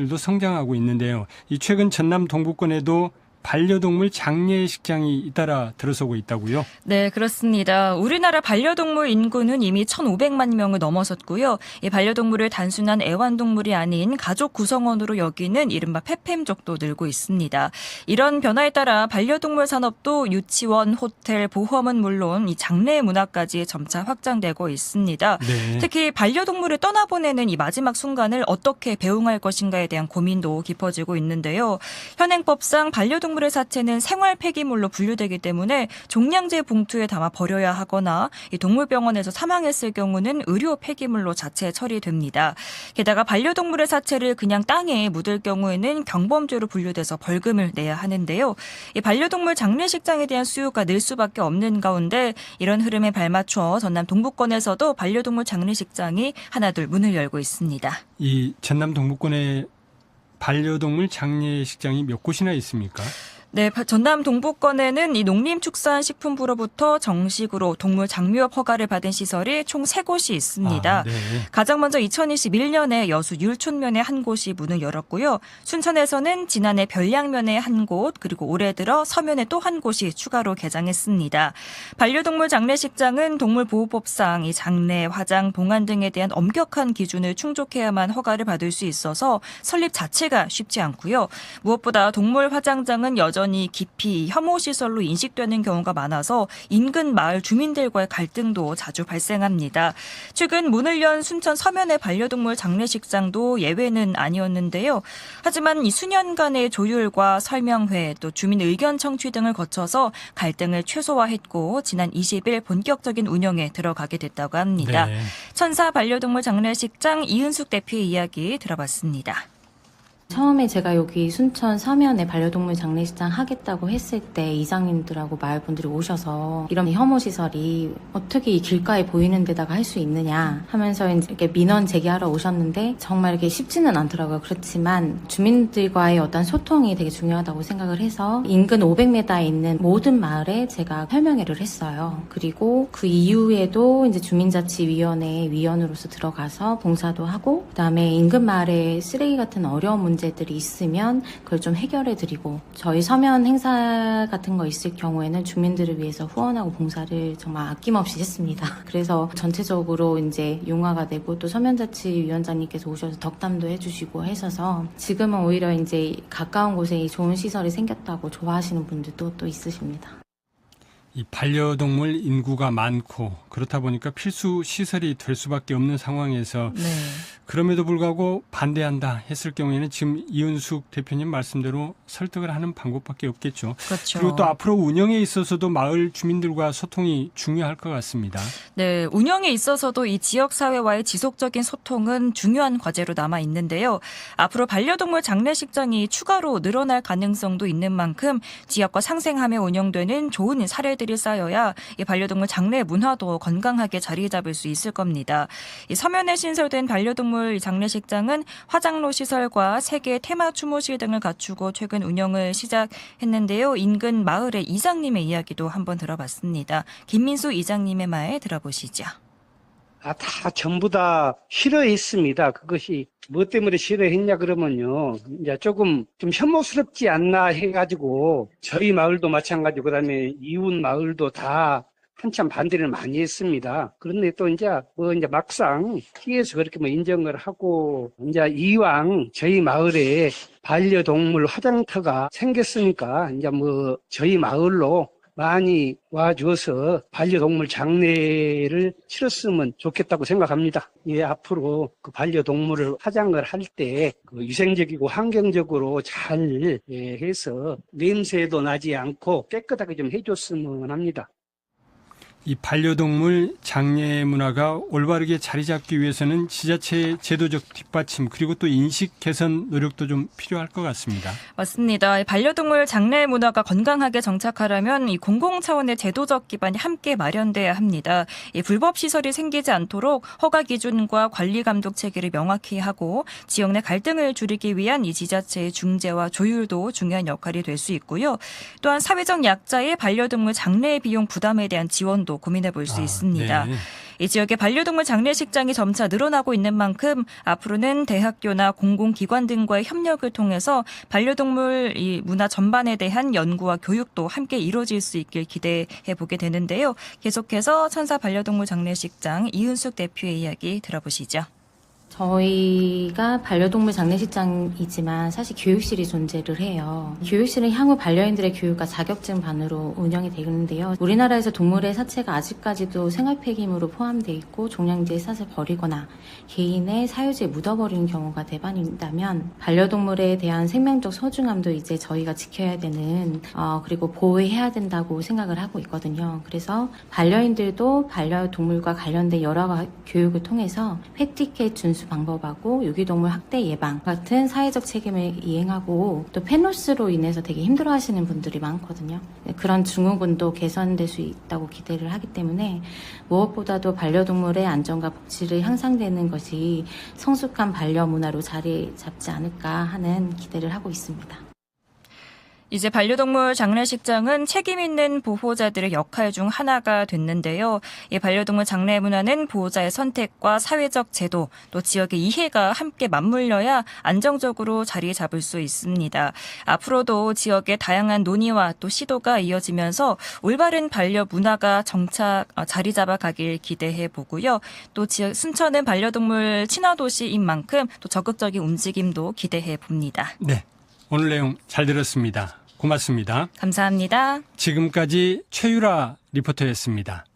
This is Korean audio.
이웃들도 성장하고 있는데요. 이 최근 전남 동부권에도 반려동물 장례식장이 잇따라 들어서고 있다고요. 네, 그렇습니다. 우리나라 반려동물 인구는 이미 1,500만 명을 넘어섰고요. 이 반려동물을 단순한 애완동물이 아닌 가족 구성원으로 여기는 이른바 페팸족도 늘고 있습니다. 이런 변화에 따라 반려동물 산업도 유치원, 호텔, 보험은 물론 이 장례 문화까지 점차 확장되고 있습니다. 네. 특히 반려동물을 떠나보내는 이 마지막 순간을 어떻게 배웅할 것인가에 대한 고민도 깊어지고 있는데요. 현행법상 반려동물 의 사체는 생활 폐기물로 분류되기 때문에 종량제 봉투에 담아 버려야 하거나 이 동물병원에서 사망했을 경우는 의료 폐기물로 자체 처리됩니다. 게다가 반려동물의 사체를 그냥 땅에 묻을 경우에는 경범죄로 분류돼서 벌금을 내야 하는데요. 이 반려동물 장례식장에 대한 수요가 늘 수밖에 없는 가운데 이런 흐름에 발맞춰 전남 동부권에서도 반려동물 장례식장이 하나둘 문을 열고 있습니다. 이 전남 동부권에 반려동물 장례식장이 몇 곳이나 있습니까? 네, 바- 전남 동부권에는 이 농림축산식품부로부터 정식으로 동물 장묘업 허가를 받은 시설이 총 세곳이 있습니다. 아, 네. 가장 먼저 2021년에 여수 율촌면에 한 곳이 문을 열었고요. 순천에서는 지난해 별량면에 한 곳, 그리고 올해 들어 서면에 또 한 곳이 추가로 개장했습니다. 반려동물 장례식장은 동물보호법상 이 장례, 화장, 봉안 등에 대한 엄격한 기준을 충족해야만 허가를 받을 수 있어서 설립 자체가 쉽지 않고요. 무엇보다 동물 화장장은 여전히 깊이 혐오 시설로 인식되는 경우가 많아서 인근 마을 주민들과의 갈등도 자주 발생합니다. 최근 문을 연 순천 서면의 반려동물 장례식장도 예외는 아니었는데요. 하지만 이 수년간의 조율과 설명회 또 주민 의견 청취 등을 거쳐서 갈등을 최소화했고 지난 20일 본격적인 운영에 들어가게 됐다고 합니다. 네. 천사 반려동물 장례식장 이은숙 대표의 이야기 들어봤습니다. 처음에 제가 여기 순천 서면에 반려동물 장례식장 하겠다고 했을 때 이장님들하고 마을분들이 오셔서 이런 혐오 시설이 어떻게 이 길가에 보이는 데다가 할 수 있느냐 하면서 이렇게 민원 제기하러 오셨는데 정말 이렇게 쉽지는 않더라고요. 그렇지만 주민들과의 어떤 소통이 되게 중요하다고 생각을 해서 인근 500m에 있는 모든 마을에 제가 설명회를 했어요. 그리고 그 이후에도 이제 주민자치위원회 위원으로서 들어가서 봉사도 하고 그다음에 인근 마을에 쓰레기 같은 어려운 문제 들이 있으면 그걸 좀 해결해 드리고 저희 서면 행사 같은 거 있을 경우에는 주민들을 위해서 후원하고 봉사를 정말 아낌없이 했습니다. 그래서 전체적으로 이제 융화가 되고 또 서면자치위원장님께서 오셔서 덕담도 해주시고 하셔서 지금은 오히려 이제 가까운 곳에 이 좋은 시설이 생겼다고 좋아하시는 분들도 또 있으십니다. 이 반려동물 인구가 많고 그렇다 보니까 필수 시설이 될 수밖에 없는 상황에서 네. 그럼에도 불구하고 반대한다 했을 경우에는 지금 이은숙 대표님 말씀대로 설득을 하는 방법밖에 없겠죠. 그렇죠. 그리고 또 앞으로 운영에 있어서도 마을 주민들과 소통이 중요할 것 같습니다. 네, 운영에 있어서도 이 지역 사회와의 지속적인 소통은 중요한 과제로 남아 있는데요. 앞으로 반려동물 장례식장이 추가로 늘어날 가능성도 있는 만큼 지역과 상생하며 운영되는 좋은 사례 들이 쌓여야 이 반려동물 장례 문화도 건강하게 자리 잡을 수 있을 겁니다. 이 서면에 신설된 반려동물 장례식장은 화장로 시설과 세계 테마 추모실 등을 갖추고 최근 운영을 시작했는데요. 인근 마을의 이장님의 이야기도 한번 들어봤습니다. 김민수 이장님의 말 들어보시죠. 아, 다 전부 다 싫어했습니다. 그것이 뭐 때문에 싫어했냐 그러면요. 이제 조금 좀 혐오스럽지 않나 해가지고 저희 마을도 마찬가지고 그다음에 이웃 마을도 다 한참 반대를 많이 했습니다. 그런데 또 이제 뭐 이제 막상 피해서 그렇게 뭐 인정을 하고 이제 이왕 저희 마을에 반려동물 화장터가 생겼으니까 이제 뭐 저희 마을로 많이 와줘서 반려동물 장례를 치렀으면 좋겠다고 생각합니다. 예, 앞으로 그 반려동물을 화장을 할 때 그 위생적이고 환경적으로 잘 예, 해서 냄새도 나지 않고 깨끗하게 좀 해줬으면 합니다. 이 반려동물 장례 문화가 올바르게 자리 잡기 위해서는 지자체의 제도적 뒷받침 그리고 또 인식 개선 노력도 좀 필요할 것 같습니다. 맞습니다. 이 반려동물 장례 문화가 건강하게 정착하려면 이 공공 차원의 제도적 기반이 함께 마련돼야 합니다. 이 불법 시설이 생기지 않도록 허가 기준과 관리 감독 체계를 명확히 하고 지역 내 갈등을 줄이기 위한 이 지자체의 중재와 조율도 중요한 역할이 될 수 있고요. 또한 사회적 약자의 반려동물 장례 비용 부담에 대한 지원도 점도 고민해 볼수 아, 있습니다. 네. 이 지역의 반려동물 장례식장이 점차 늘어나고 있는 만큼 앞으로는 대학교나 공공기관 등과의 협력을 통해서 반려동물 이 문화 전반에 대한 연구와 교육도 함께 이루어질 수 있길 기대해 보게 되는데요. 계속해서 천사 반려동물 장례식장 이은숙 대표의 이야기 들어보시죠. 저희가 반려동물 장례식장이지만 사실 교육실이 존재를 해요. 교육실은 향후 반려인들의 교육과 자격증 반으로 운영이 되는데요. 우리나라에서 동물의 사체가 아직까지도 생활 폐기물로 포함되어 있고 종량제에 샷을 버리거나 개인의 사유지에 묻어버리는 경우가 대반인다면 반려동물에 대한 생명적 소중함도 이제 저희가 지켜야 되는 어, 그리고 보호해야 된다고 생각을 하고 있거든요. 그래서 반려인들도 반려동물과 관련된 여러 가- 교육을 통해서 패티켓 준수 방법하고 유기동물 학대 예방 같은 사회적 책임을 이행하고 또 페노스로 인해서 되게 힘들어하시는 분들이 많거든요. 그런 증후군도 개선될 수 있다고 기대를 하기 때문에 무엇보다도 반려동물의 안전과 복지를 향상되는 것이 성숙한 반려 문화로 자리 잡지 않을까 하는 기대를 하고 있습니다. 이제 반려동물 장례식장은 책임 있는 보호자들의 역할 중 하나가 됐는데요. 이 반려동물 장례 문화는 보호자의 선택과 사회적 제도, 또 지역의 이해가 함께 맞물려야 안정적으로 자리 잡을 수 있습니다. 앞으로도 지역의 다양한 논의와 또 시도가 이어지면서 올바른 반려 문화가 정착 어, 자리 잡아 가길 기대해 보고요. 또 지역 순천은 반려동물 친화 도시인 만큼 또 적극적인 움직임도 기대해 봅니다. 네. 오늘 내용 잘 들었습니다. 고맙습니다. 감사합니다. 지금까지 최유라 리포터였습니다.